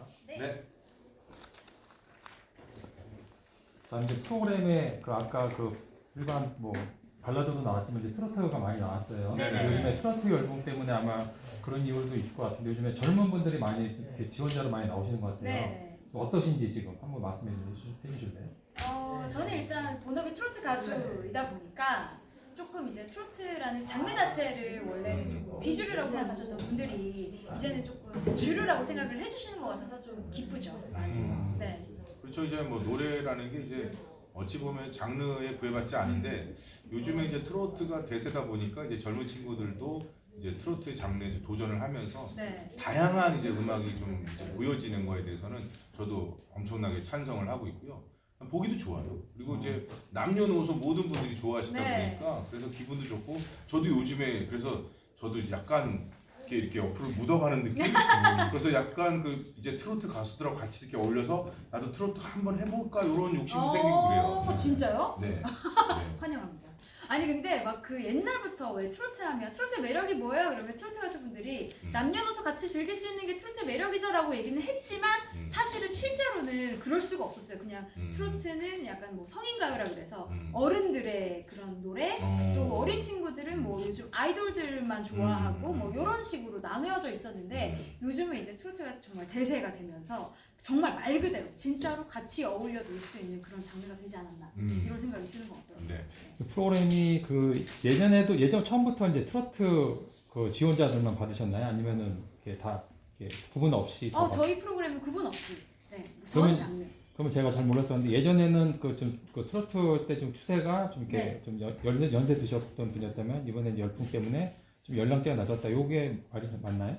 하겠습니다. 네. 자 이제 프로그램에 그 아까 그 일반 뭐 발라드도 나왔지만 이제 트로트가 많이 나왔어요. 네네. 요즘에 트로트 열풍 때문에 아마 그런 이유도 있을 것 같은데 요즘에 젊은 분들이 많이 이렇게 지원자로 많이 나오시는 것 같아요. 네. 어떠신지 지금 한번 말씀해 주시- 해주실래요? 어, 저는 일단 본업이 트로트 가수이다 보니까 조금 이제 트로트라는 장르 자체를 원래는 조금 비주류라고 생각하셨던 분들이 이제는 조금 주류라고 생각을 해주시는 것 같아서 좀 기쁘죠. 음. 네. 그렇죠. 이제 뭐 노래라는 게 이제 어찌 보면 장르에 부여받지 않은데 요즘에 이제 트로트가 대세다 보니까 이제 젊은 친구들도 이제 트로트 장르에 도전을 하면서 네. 다양한 이제 음악이 좀 이제 모여지는 거에 대해서는 저도 엄청나게 찬성을 하고 있고요. 보기도 좋아요. 그리고 이제 남녀노소 모든 분들이 좋아하시다 네. 보니까 그래서 기분도 좋고 저도 요즘에 그래서 저도 약간 이렇게 이렇게 옆으로 묻어가는 느낌. 그래서 약간 그 이제 트로트 가수들하고 같이 이렇게 어울려서 나도 트로트 한번 해볼까 이런 욕심도 생기고 그래요. 어, 진짜요? 네. 네. 환영합니다. 아니 근데 막 그 옛날부터 왜 트로트 하면 트로트 매력이 뭐예요? 그러면 트로트 가수분들이 음. 남녀노소 같이 즐길 수 있는 게 트로트 매력이죠라고 얘기는 했지만 음. 사실은 실제로는 그럴 수가 없었어요. 그냥 음. 트로트는 약간 뭐 성인 가요라 그래서 음. 어른들의 그런 노래 어. 또 어린 친구들은 뭐 요즘 아이돌들만 좋아하고 음. 뭐 이런 식으로 나누어져 있었는데 음. 요즘은 이제 트로트가 정말 대세가 되면서 정말 말 그대로 진짜로 같이 어울려 놀 수 있는 그런 장르가 되지 않았나 음. 이런 생각이 드는 것 같더라고요. 네. 그 프로그램이 그 예전에도 예전 처음부터 이제 트로트 그 지원자들만 받으셨나요? 아니면은 이렇게 다 이렇게 구분 없이 다 어 받- 저희 프로그램은 구분 없이 네, 그러면- 전 장르. 그러면 제가 잘 몰랐었는데 예전에는 그 좀 그 트로트 때 좀 추세가 좀 이렇게 네. 좀 연, 연- 연세 드셨던 분이었다면 이번엔 열풍 때문에 좀 연령대가 낮았다. 요게 말이 맞나요?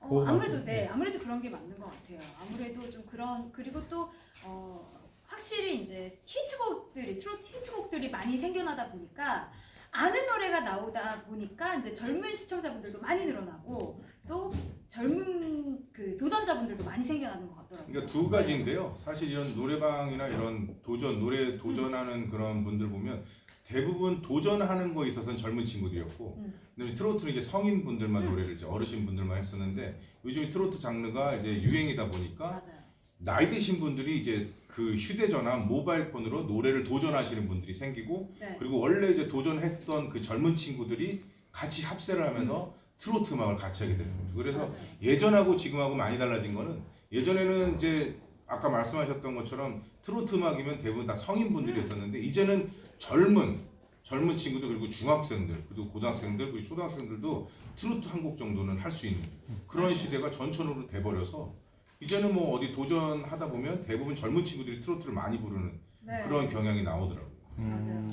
어, 아무래도 네 네. 아무래도 그런 게 맞는 것 같아요. 아무래도 좀 그런 그리고 또 어, 확실히 이제 히트곡들이 트로트 히트곡들이 많이 생겨나다 보니까 아는 노래가 나오다 보니까 이제 젊은 시청자분들도 많이 늘어나고 또 젊은 그 도전자분들도 많이 생겨나는 것 같더라고요. 그러니까 두 가지인데요. 사실 이런 노래방이나 이런 도전 노래 도전하는 그런 분들 보면 대부분 도전하는 거에 있어서는 젊은 친구들이었고, 음. 트로트는 이제 성인 분들만 음. 노래를 이제 어르신 분들만 했었는데 요즘 트로트 장르가 이제 유행이다 보니까 맞아요. 나이 드신 분들이 이제 그 휴대전화, 모바일 폰으로 노래를 도전하시는 분들이 생기고 네. 그리고 원래 이제 도전했던 그 젊은 친구들이 같이 합세를 하면서 트로트 음악을 같이 하게 되는 거죠. 그래서 맞아요. 예전하고 지금하고 많이 달라진 거는 예전에는 이제 아까 말씀하셨던 것처럼 트로트 음악이면 대부분 다 성인분들이 했었는데 이제는 젊은 젊은 친구들 그리고 중학생들 그리고 고등학생들 그리고 초등학생들도 트로트 한 곡 정도는 할 수 있는 그런 시대가 전천후로 돼버려서 이제는 뭐 어디 도전하다 보면 대부분 젊은 친구들이 트로트를 많이 부르는 네. 그런 경향이 나오더라고요. 맞아요.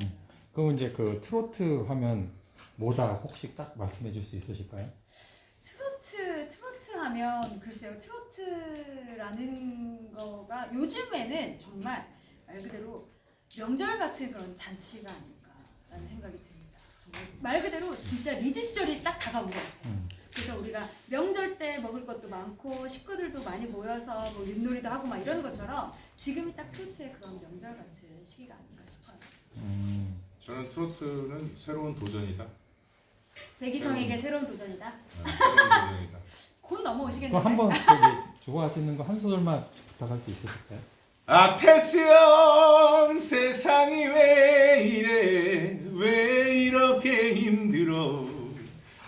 그럼 이제 그 트로트 하면 뭐다 혹시 딱 말씀해 줄 수 있으실까요? 트로트 트로트 하면 글쎄요 트로트라는 거가 요즘에는 정말 말 그대로 명절 같은 그런 잔치가 아닐까라는 생각이 듭니다. 정말 말 그대로 진짜 리즈 시절이 딱 다가온 것 같아요. 음. 그래서 우리가 명절 때 먹을 것도 많고 식구들도 많이 모여서 뭐 윷놀이도 하고 막 이러는 것처럼 지금이 딱 트로트의 그런 명절 같은 시기가 아닌가 싶어요. 음. 저는 트로트는 새로운 도전이다. 백이성에게 새로운 도전이다. 네, 새로운 도전이다. 곧 넘어오시겠는데. 그럼 한번 저기 좋아하시는 거 한 소절만 부탁할 수 있으실까요? 아 테스형 세상이 왜 이래 왜 이렇게 힘들어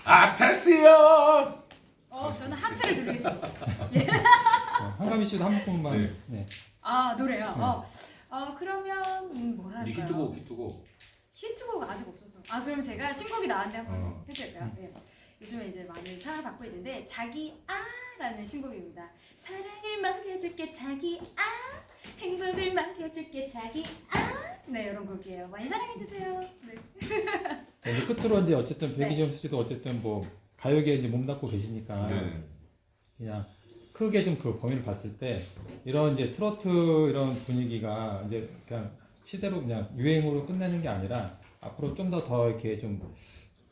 아 테스형 어, 저는 하트를 누르겠습니다. 어, 한가미 씨도 한 번만. 네. 네. 아 노래요. 네. 어, 어 그러면 음, 뭐랄까요? 히트곡 히트곡 히트곡 아직 없어서. 아 그럼 제가 신곡이 나왔는데 한번 어. 해드릴까요? 네. 요즘에 이제 많이 사랑을 받고 있는데 자기 아 라는 신곡입니다. 사랑을 먹여줄게 자기 아 행복을 먹여줄게 자기 아네 이런 곡이에요. 많이 사랑해 주세요. 네. 네, 이제 끝으로 이제 어쨌든 네. 백이정 씨도 어쨌든 뭐 가요계에 이제 몸담고 계시니까 네. 그냥 크게 좀 그 범위를 봤을 때 이런 이제 트로트 이런 분위기가 이제 그냥 시대로 그냥 유행으로 끝내는 게 아니라 앞으로 좀 더 더 이렇게 좀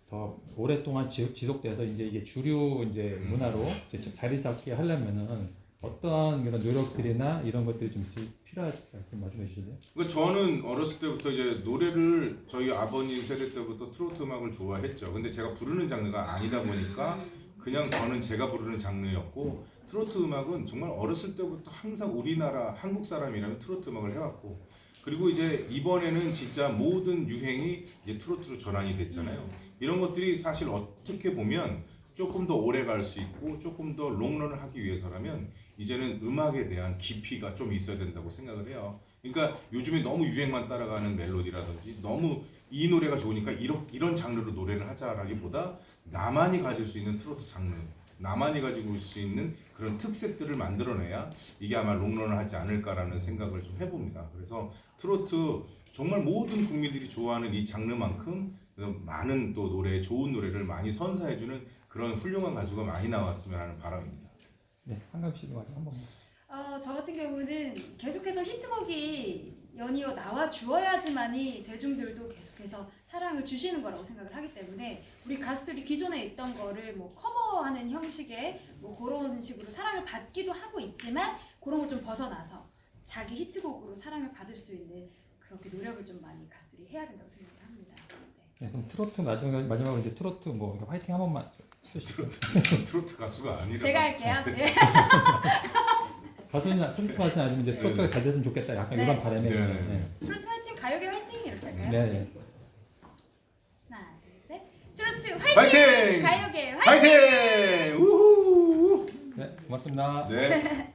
더 오랫동안 지, 지속돼서 이제 이게 주류 이제 음. 문화로 이제 자리 잡게 하려면은 어떤 그런 노력들이나 이런 것들이 좀좀 말씀해 주실래요? 그러니까 저는 어렸을 때부터 이제 노래를 저희 아버님 세대 때부터 트로트 음악을 좋아했죠 근데 제가 부르는 장르가 아니다 보니까 그냥 저는 제가 부르는 장르였고 트로트 음악은 정말 어렸을 때부터 항상 우리나라 한국 사람이라면 트로트 음악을 해왔고 그리고 이제 이번에는 진짜 모든 유행이 이제 트로트로 전환이 됐잖아요. 이런 것들이 사실 어떻게 보면 조금 더 오래 갈 수 있고 조금 더 롱런을 하기 위해서라면 이제는 음악에 대한 깊이가 좀 있어야 된다고 생각을 해요. 그러니까 요즘에 너무 유행만 따라가는 멜로디라든지 너무 이 노래가 좋으니까 이런 이런 장르로 노래를 하자라기보다 나만이 가질 수 있는 트로트 장르, 나만이 가지고 올 수 있는 그런 특색들을 만들어내야 이게 아마 롱런을 하지 않을까라는 생각을 좀 해봅니다. 그래서 트로트 정말 모든 국민들이 좋아하는 이 장르만큼 많은 또 노래, 좋은 노래를 많이 선사해주는 그런 훌륭한 가수가 많이 나왔으면 하는 바람입니다. 네, 한강 씨도 아직 한 번만. 어, 저 같은 경우는 계속해서 히트곡이 연이어 나와 주어야지만이 대중들도 계속해서 사랑을 주시는 거라고 생각을 하기 때문에 우리 가수들이 기존에 있던 거를 뭐 커버하는 형식의 뭐 그런 식으로 사랑을 받기도 하고 있지만 그런 걸 좀 벗어나서 자기 히트곡으로 사랑을 받을 수 있는 그렇게 노력을 좀 많이 가수들이 해야 된다고 생각을 합니다. 네. 네, 그럼 트로트 마지막 마지막으로 이제 트로트 뭐 화이팅 한 번만 해주시죠. 트로트 가수가 아니라 제가 할게요. 네. 가수는 트로트 가수는 아니면 이제 트로트가 잘 됐으면 좋겠다. 약간 네. 이런 바람에. 네. 네. 트로트 화이팅, 가요계 화이팅 이렇게 할까요? 네. 네. 하나, 둘, 셋. 트로트 화이팅! 화이팅! 가요계 화이팅! 화이팅! 우후! 네, 고맙습니다. 네.